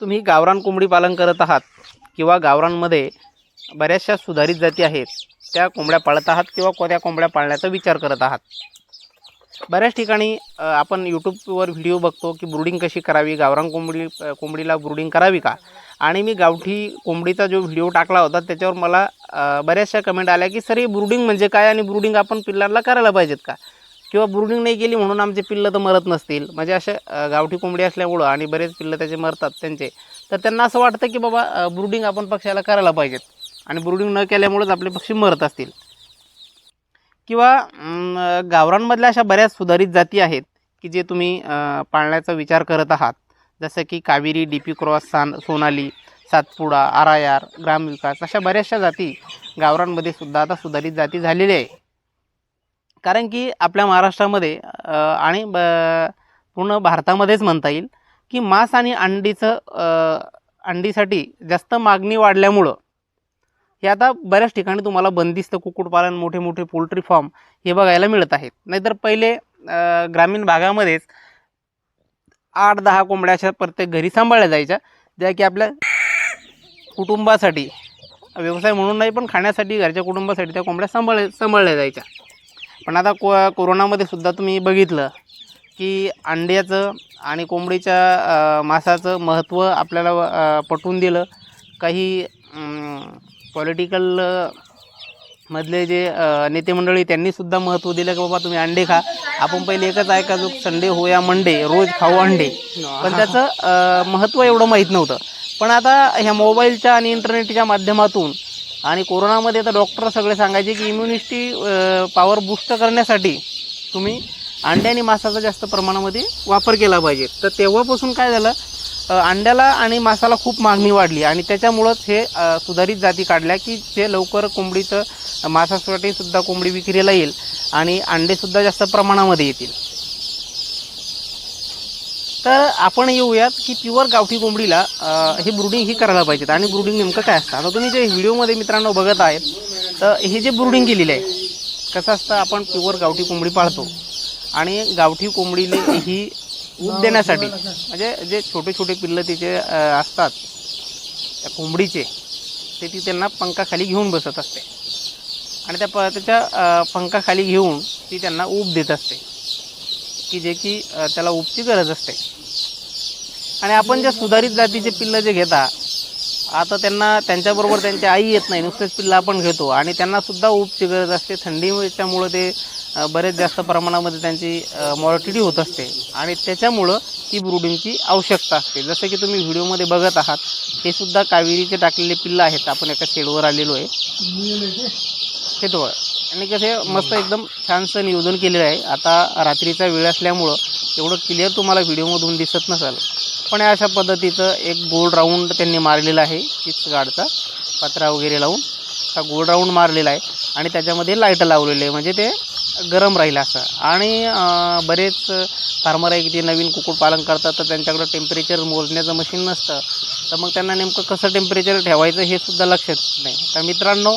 तुम्ही गावरान कोंबडी पालन करत आहात किंवा गावरांमध्ये बऱ्याचशा सुधारित जाती आहेत त्या कोंबड्या पाळत आहात किंवा कोणत्या कोंबड्या पाळण्याचा विचार करत आहात. बऱ्याच ठिकाणी आपण यूट्यूबवर व्हिडिओ बघतो की ब्रुडिंग कशी करावी गावरान कोंबडी कोंबडीला ब्रुडिंग करावी का? आणि मी गावठी कोंबडीचा जो व्हिडिओ टाकला होता त्याच्यावर मला बऱ्याचशा कमेंट आल्या की सर हे ब्रुडिंग म्हणजे काय? आणि ब्रुडिंग आपण पिल्लांना करायला पाहिजेत का? किंवा ब्रुडिंग नाही केली म्हणून आमचे पिल्लं तर मरत नसतील. म्हणजे अशा गावठी कोंबडी असल्यामुळं आणि बरेच पिल्लं त्याचे मरतात त्यांचे. तर त्यांना असं वाटतं की बाबा ब्रुडिंग आपण पक्ष्याला करायला पाहिजेत. आणि ब्रुडिंग न केल्यामुळेच आपले पक्षी मरत असतील. किंवा गावरांमधल्या अशा बऱ्याच सुधारित जाती आहेत की जे तुम्ही पाळण्याचा विचार करत आहात. जसं की कावेरी डी पी क्रॉस सान सोनाली सातपुडा आरायार ग्रामविकास अशा बऱ्याचशा जाती गावरांमध्ये सुद्धा आता सुधारित जाती झालेल्या आहे. कारण की आपल्या महाराष्ट्रामध्ये आणि ब पूर्ण भारतामध्येच म्हणता येईल की मांस आणि अंडीचं अंडीसाठी जास्त मागणी वाढल्यामुळं हे आता बऱ्याच ठिकाणी तुम्हाला बंदिस्त कुक्कुटपालन मोठे मोठे पोल्ट्री फॉर्म हे बघायला मिळत आहेत. नाहीतर पहिले ग्रामीण भागामध्येच आठ दहा कोंबड्या अशा प्रत्येक घरी सांभाळल्या जायच्या ज्या की आपल्या कुटुंबासाठी व्यवसाय म्हणून नाही पण खाण्यासाठी घरच्या कुटुंबासाठी त्या कोंबड्या सांभाळ सांभाळल्या जायच्या. पण आता को कोरोनामध्ये सुद्धा तुम्ही बघितलं की अंड्याचं आणि कोंबडीच्या मासाचं मांसाचं महत्त्व आपल्याला पटवून दिलं. काही पॉलिटिकल मधले जे नेते मंडळी त्यांनीसुद्धा महत्त्व दिलं की बाबा तुम्ही अंडे खा. आपण पहिले एकच ऐकायचो संडे हो या मंडे रोज खाऊ अंडे. पण त्याचं महत्त्व एवढं माहीत नव्हतं. पण आता ह्या मोबाईलच्या आणि इंटरनेटच्या माध्यमातून आणि कोरोनामध्ये तर डॉक्टर सगळे सांगायचे की इम्युनिटी पॉवर बूस्ट करण्यासाठी तुम्ही अंडे आणि मांसाचा जास्त प्रमाणामध्ये वापर केला पाहिजे. तर तेव्हापासून काय झालं? अंड्याला आणि मांसाला खूप मागणी वाढली आणि त्याच्यामुळंच हे सुधारित जाती काढल्या की ते लवकर कोंबडीचं मांसासाठी सुद्धा कोंबडी विक्रीला येईल आणि अंडेसुद्धा जास्त प्रमाणामध्ये येतील. तर आपण येऊयात की प्युअर गावठी कोंबडीला हे ब्रुडिंग ही करायला पाहिजेत. आणि ब्रुडिंग नेमकं काय असतं? आता तुम्ही जे व्हिडिओमध्ये मित्रांनो बघत आहेत तर हे जे ब्रुडिंग केलेलं आहे कसं असतं? आपण प्युअर गावठी कोंबडी पाळतो. आणि गावठी कोंबडीले ही ऊब देण्यासाठी म्हणजे जे छोटे छोटे पिल्लं तिचे असतात त्या कोंबडीचे ते ती त्यांना पंखाखाली घेऊन बसत असते. आणि त्या प त्याच्या पंखाखाली घेऊन ती त्यांना ऊब देत असते. की जे की त्याला ऊबची गरज असते. आणि आपण ज्या सुधारित जातीचे पिल्लं जे घेता आता त्यांना त्यांच्याबरोबर त्यांची आई येत नाही नुसतेच पिल्लं आपण घेतो. आणि त्यांना सुद्धा ऊबची गरज असते. थंडीच्यामुळं ते बरेच जास्त प्रमाणामध्ये त्यांची मॉर्टिटी होत असते. आणि त्याच्यामुळं ती ब्रुडिंगची आवश्यकता असते. जसं की तुम्ही व्हिडिओमध्ये बघत आहात हे सुद्धा कावेरीचे टाकलेले पिल्लं आहेत. आपण एका शेडवर आलेलो आहे. हे तो आणि कसे मस्त एकदम छानसं नियोजन केलेलं आहे. आता रात्रीचा वेळ असल्यामुळं एवढं क्लिअर तुम्हाला व्हिडिओमधून दिसत नसाल. पण अशा पद्धतीचं एक गोल राऊंड त्यांनी मारलेला आहे चिप्स गाडचा. पत्रा वगैरे लावून हा गोल राऊंड मारलेला आहे आणि त्याच्यामध्ये लाइट लावलेली आहे. म्हणजे ते गरम राहील असं. आणि बरेच फार्मर आहे की ते नवीन कुक्कुटपालन करतात तर त्यांच्याकडं टेम्परेचर मोजण्याचं मशीन नसतं. तर मग त्यांना नेमकं कसं टेम्परेचर ठेवायचं हे सुद्धा लक्षात नाही. तर मित्रांनो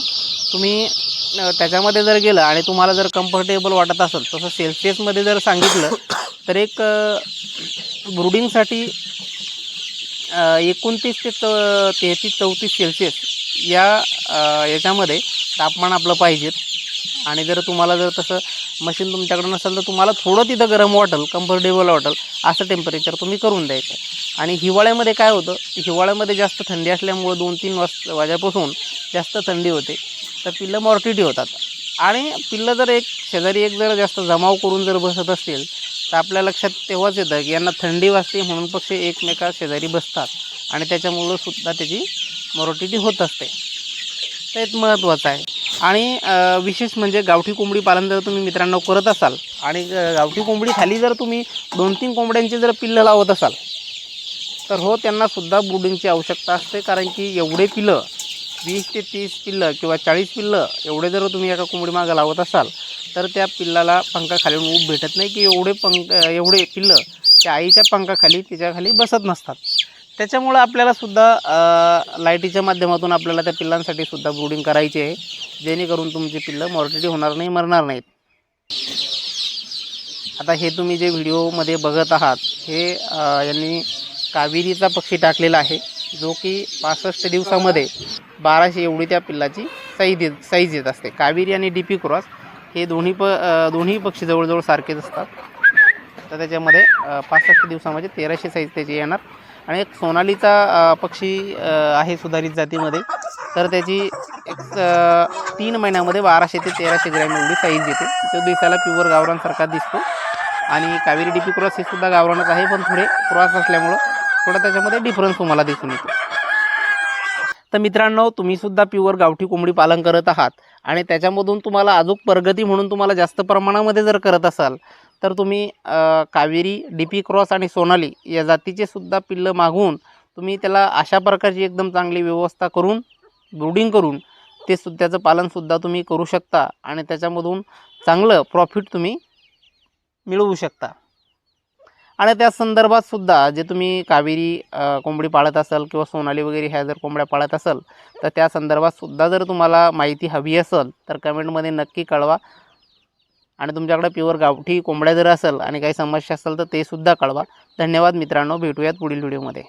तुम्ही त्याच्यामध्ये जर गेलं आणि तुम्हाला जर कम्फर्टेबल वाटत असेल तसं सेल्सिअसमध्ये जर सांगितलं तर एक ब्रुडिंगसाठी एकोणतीस ते च तेहतीस चौतीस सेल्सिअस या याच्यामध्ये तापमान आपलं पाहिजेत आणि जर तुम्हाला जर तसं मशीन तुमच्याकडं नसेल तर तुम्हाला थोडं तिथं गरम वाटेल कम्फर्टेबल वाटेल असं टेम्परेचर तुम्ही करून द्यायचं आणि हिवाळ्यामध्ये काय होतं हिवाळ्यामध्ये जास्त थंडी असल्यामुळं दोन तीन वाज वाजेपासून जास्त थंडी होते. तर पिल्लं मॉर्टिटी होतात. आणि पिल्लं जर एक शेजारी एक जर जास्त जमाव करून जर बसत असतील तर आपल्या लक्षात तेव्हाच येतं की यांना थंडी वाजते म्हणून पक्षी एकमेका शेजारी बसतात. आणि त्याच्यामुळं सुद्धा त्याची मॉर्टिटी होत असते. तर एक महत्त्वाचं आहे. आणि विशेष म्हणजे गावठी कोंबडी पालन जर तुम्ही मित्रांनो करत असाल आणि गावठी कोंबडी खाली जर तुम्ही दोन तीन कोंबड्यांची जर पिल्लं लावत असाल तर हो त्यांनासुद्धा ब्रुडिंगची आवश्यकता असते. कारण की एवढे पिलं वीस ते तीस पिल्लं किंवा चाळीस पिल्लं एवढे जर तुम्ही एका कोंबडी मागं लावत असाल तर त्या पिल्लाला पंखाखाली ऊब भेटत नाही की एवढे पंख एवढे पिल्लं त्या आईच्या पंखाखाली तिच्याखाली बसत नसतात. त्याच्यामुळं आपल्याला सुद्धा लाईटीच्या माध्यमातून आपल्याला त्या पिल्लांसाठी सुद्धा ब्रुडिंग करायची आहे. जेणेकरून तुमची पिल्लं मॉर्टिटी होणार नाही मरणार नाहीत. आता हे तुम्ही जे व्हिडिओमध्ये बघत आहात हे यांनी कावेरीचा पक्षी टाकलेला आहे. जो की पासष्ट दिवसामध्ये बाराशे एवढी त्या पिल्लाची साईज येत साईज येत असते. कावेरी आणि डी पी क्रॉस हे दोन्ही प दोन्ही पक्षी जवळजवळ सारखेच असतात. तर त्याच्यामध्ये पासष्ट दिवसामध्ये तेराशे साईज त्याची येणार. आणि एक सोनालीचा पक्षी आहे सुधारित जातीमध्ये. तर त्याची एक तीन महिन्यामध्ये बाराशे ते तेराशे ग्रॅम एवढी साईज येते. तो दिसायला प्युअर गावरांसारखा दिसतो. आणि कावेरी डीपी क्रॉस हे सुद्धा गावरानच आहे पण थोडे क्रॉस असल्यामुळं थोडा त्याच्यामध्ये डिफरन्स तुम्हाला दिसून येतो. तर मित्रांनो तुम्हीसुद्धा प्युअर गावठी कोंबडी पालन करत आहात आणि त्याच्यामधून तुम्हाला अजून प्रगती म्हणून तुम्हाला जास्त प्रमाणामध्ये जर करत असाल तर तुम्ही कावेरी डी पी क्रॉस आणि सोनाली या जातीचे सुद्धा पिल्लं मागवून तुम्ही त्याला अशा प्रकारची एकदम चांगली व्यवस्था करून ब्रुडिंग करून ते सु त्याचं पालनसुद्धा तुम्ही करू शकता आणि त्याच्यामधून चांगलं प्रॉफिट तुम्ही मिळवू शकता. आणि त्या संदर्भात सुद्धा जे तुम्ही कावेरी कोंबडी पाळत असाल किंवा सोनाली वगैरे ह्या जर कोंबड्या पाळत असाल तर त्या संदर्भात सुद्धा जर तुम्हाला माहिती हवी असेल तर कमेंटमध्ये नक्की कळवा. आणि तुमच्याकडे प्युअर गावठी कोंबड्या जर असेल आणि काही समस्या असेल तर ते सुद्धा कळवा. धन्यवाद मित्रांनो. भेटूयात पुढील व्हिडिओमध्ये.